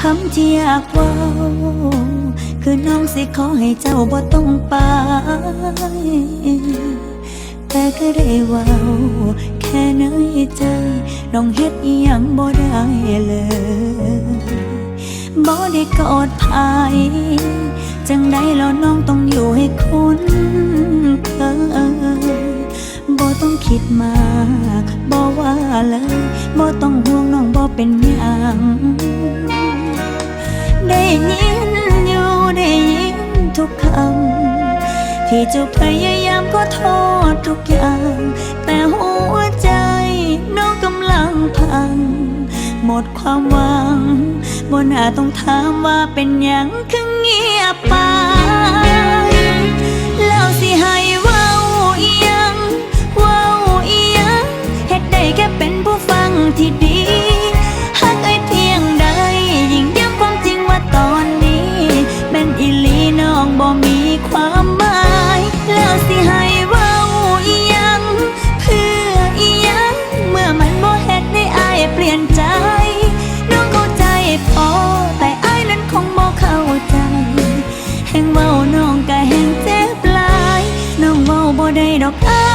คำที่อยากว่าคือน้องสิขอให้เจ้าบ่ต้องไป แต่ก็ได้ว่าแค่ในใจน้องเฮ็ดอีหยังบ่ได้เลยบ่ได้กอดภายจังใดแล้วน้องต้องอยู่ให้คุ้นเคยบ่ต้องคิดมากบ่ว่าเลยบ่ต้องห่วงน้องบ่เป็นหยัง ยินอยู่ได้ยินทุกคำ ที่เจะพยายามก็โทษทุกอย่าง แต่หัวใจน้องกำลังพัง หมดความหวังบนอาจต้องถามว่าเป็นอย่างคือเงียบไป บ่มีความหมาย แล้วสิให้เว้าอีหยัง เพื่ออีหยัง เมื่อมันบ่เฮ็ดให้อายเปลี่ยนใจ น้องเข้าใจพอแต่อายนั้นคงบ่เข้าใจ แห่งเว้าน้องก็แห่งเจ็บหลาย น้องเว้าบ่ได้ดอกอ